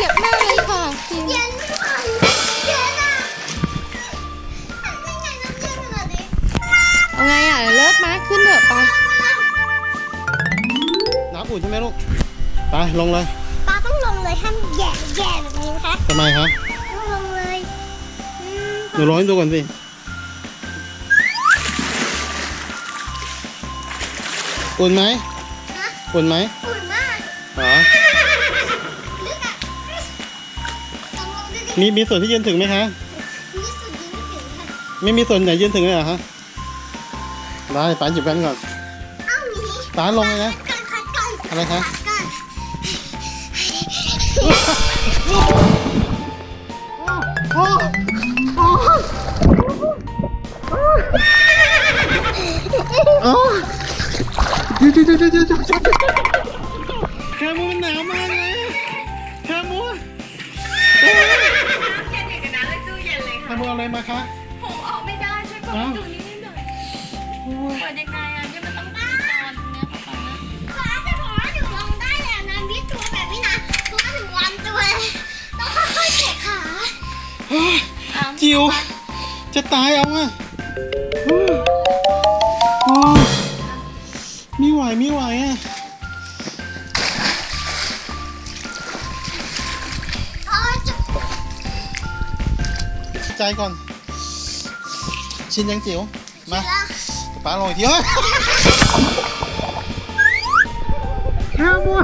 เยอะมาเลยค่ะจริงเย็นไม่ย็นอ่ทำได้ไงน้ำเย็นขนาดนี้เอาไงอะเลิกมาขึ้นเถอะไปน้ำอุ่นใช่ไหมลูก ไปลงเลยป้าต้องลงเลยห้ามแย่แย่แบบนี้นะคะทำไมครับต้องลงเลยอืมหนูลองให้ดูก่อนสิอุ่นไหมอุ่นไหม อุ่น มีมีส่วนที่ยืนถึงไหมคะ มีสุดยืนถึงค่ะไม่มีส่วนไหนยืนถึงเลยเหรอคะได้ป้าหยิบแว่นก่อนเอ้ามีป้าลงเลยนะกันคัดกันอะไรคะกันอ๋อเดี๋ยวเดี๋ยวเดี๋ยวเดี๋ยวเดี๋ยวแคมูมันหนาวมากเลย ย็นอย่างนั้นเลยตู้เย็นเลยแคค่ะมูเอาอะไรมาคะ ผมออกไม่ได้ช่วยเปิดประตูนี้นิดหน่อยเปิดยังไงอะเนี่ยมันต้องตีนอนตรงเนี้ยป๊าป๊าฟ้าจะบอกว่าหนูลงได้แล้วนะวิตัวแบบนี้นะเพราะว่าหนูวันตัวเลยต้องค่อยๆเตะขาอ้าวจิวจะตายเอาอะโอ้โอ้ไม่ไหวไม่ไหวอะ ใจก่อน ชินยังจิ๋ว มาละป้าลงอีกทีเฮ้ยแคมู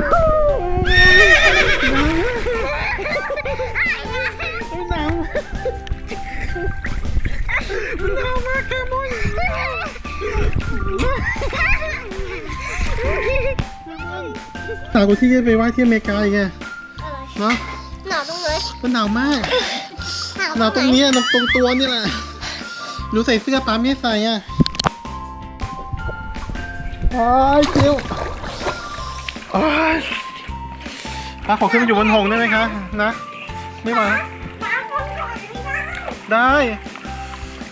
หนาวมันหนาวมากแคมูหนาวกว่าที่ไปไหว้ที่อเมริกาอีกไงอะไรเนาะหนาวตรงไหนมันหนาวมาก หนาวหนาวตรงนี้อะตรงตัวนี่แหละหนูใส่เสื้อป้าไม่ใส่อะโอ้ยจิ๋วโอ้ยป้าขอขึ้นมาอยู่บนหงได้ไหมคะ นะ ไม่มาฟ้าต้องถอดไม่ได้ได้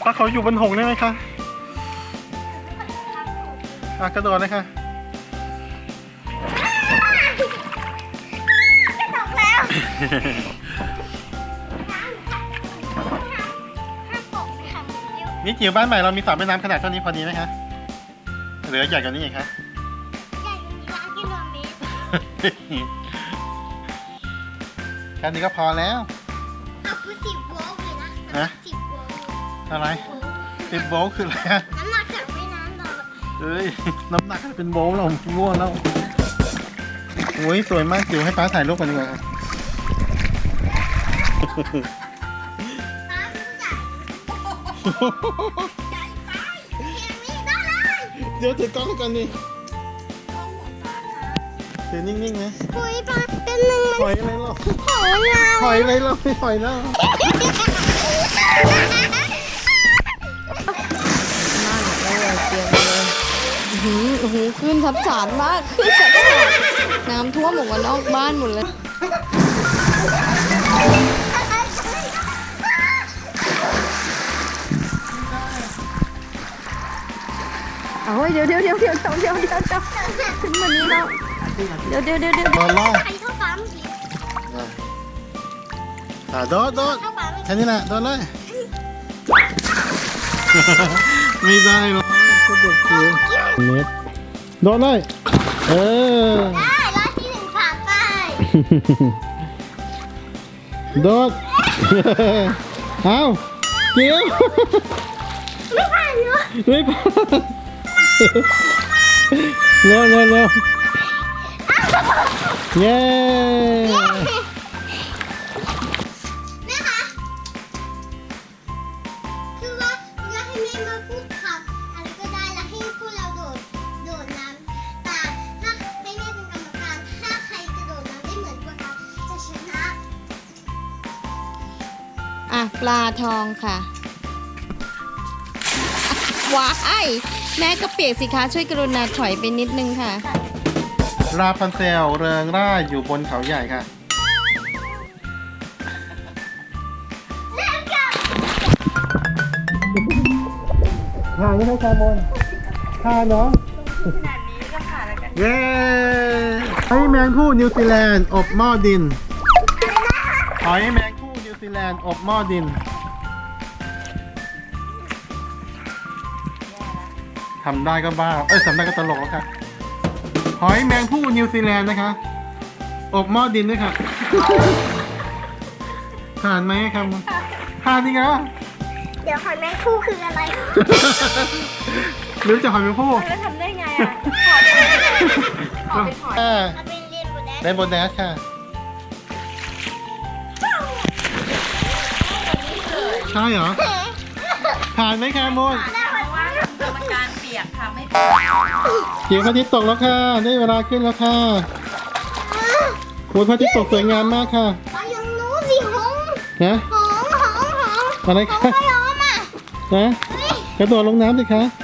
ป้าขออยู่บนหงได้ไหมคะอะกระโดดเลยค่ะไม่ตกแล้ว นี่จิ๋วบ้านใหม่เรามีสระว่ายน้ำขนาดเท่านี้พอดีไหมคะหรือใหญ่กว่านี้อีกคะใหญ่มีล้านกิโลเมตรแค่นี้ก็พอแล้วเอาคือสิบโวลต์เลยนะฮะสิบโวลต์อะไรสิบโวลต์คืออะไรอะน้ำหนักจากไม่น้ำเราเอ้ยน้ำหนักเป็นโวลต์เราง่วงแล้วโอ้ยสวยมากจิ๋วให้ป้าถ่ายรูปกันดีกว่าครับน้ำใหญ่ ใหญ่ไปเพียงนี้ได้เลยเดี๋ยวถือกล้องให้ก่อนนี่ถือนิ่งๆนะคุยไปเป็นหนึ่งหอยอะไรหรอโหยาวหอยอะไรหรอไม่หอยแล้วนั่นโอ้ยเตรียมเลยอื้อหือโอ้โหขึ้นทับฉานมากขึ้นทับฉานน้ำท่วมหมดกันนอกบ้านหมดเลย เอาเว้ยเดี๋ยวเดี๋ยวเดี๋ยวเดี๋ยวเดี๋ยวเดี๋ยวเดี๋ยวขึ้นมานี่แล้วเดี๋ยวเดี๋ยวเดี๋ยวเดี๋ยวโดนล่าใครเข้าปั๊มสิอ่าโดดโดดเข้าปั๊มแค่นี้แหละโดนเลย ไม่ได้หรอกก็เด็กจิ๋วเน็ตโดนเลยเออได้รอบที่หนึ่งผ่านไปโดดเอาจิ๋วไม่ผ่านเหรอไม่พอ เร็วเร็วเร็วเย้แม่คะคือว่าอยากให้แม่มาพูดขับอะไรก็ได้แล้วให้พวกเราโดดโดดน้ำแต่ถ้าให้แม่เป็นกรรมการถ้าใครจะโดดน้ำได้เหมือนพวกเราจะชนะ อะปลาทองค่ะว้าย แม่ก็เปียกสิคะช่วยกรุณาถอยไปนิดนึงค่ะ ราพันเซลเริงร่าอยู่บนเขาใหญ่ค่ะเริ่มกับผ่านไหมครับชามนผ่านเนาะขนาดนี้ก็ผ่านแล้วกัน เย้หอยแมงผู้นิวซีแลนด์อบหม้อดินหอยแมงผู้นิวซีแลนด์อบหม้อดิน ทำได้ก็บ้า เอ้ยทำได้ก็ตลกแล้วค่ะหอยแมงผู้นิวซีแลนด์นะคะ อบหม้อดินด้วยค่ะผ่านไหมครับผ่านจริงเหรอเดี๋ยวหอยแมงคู่คืออะไรหรือจะหอยแมงผู้แล้วทำได้ไงอะขอดูขอเป็นหอยอ่าเอาเป็นเรียนบทแดนได้โบนัสค่ะ ใช่เหรอผ่านไหมคะโมน ยกค่ะไม่เขียวพระอาทิตย์ตกแล้วค่ะ ได้เวลาขึ้นแล้วค่ะคุณพระอาทิตย์ตกสวยงามมากค่ะเอาอย่างนู้นสิหงนะหงหงหงอะไรหงคะไม่ยอมอะนะเฮ้ยกระโดดลงน้ำสิคะห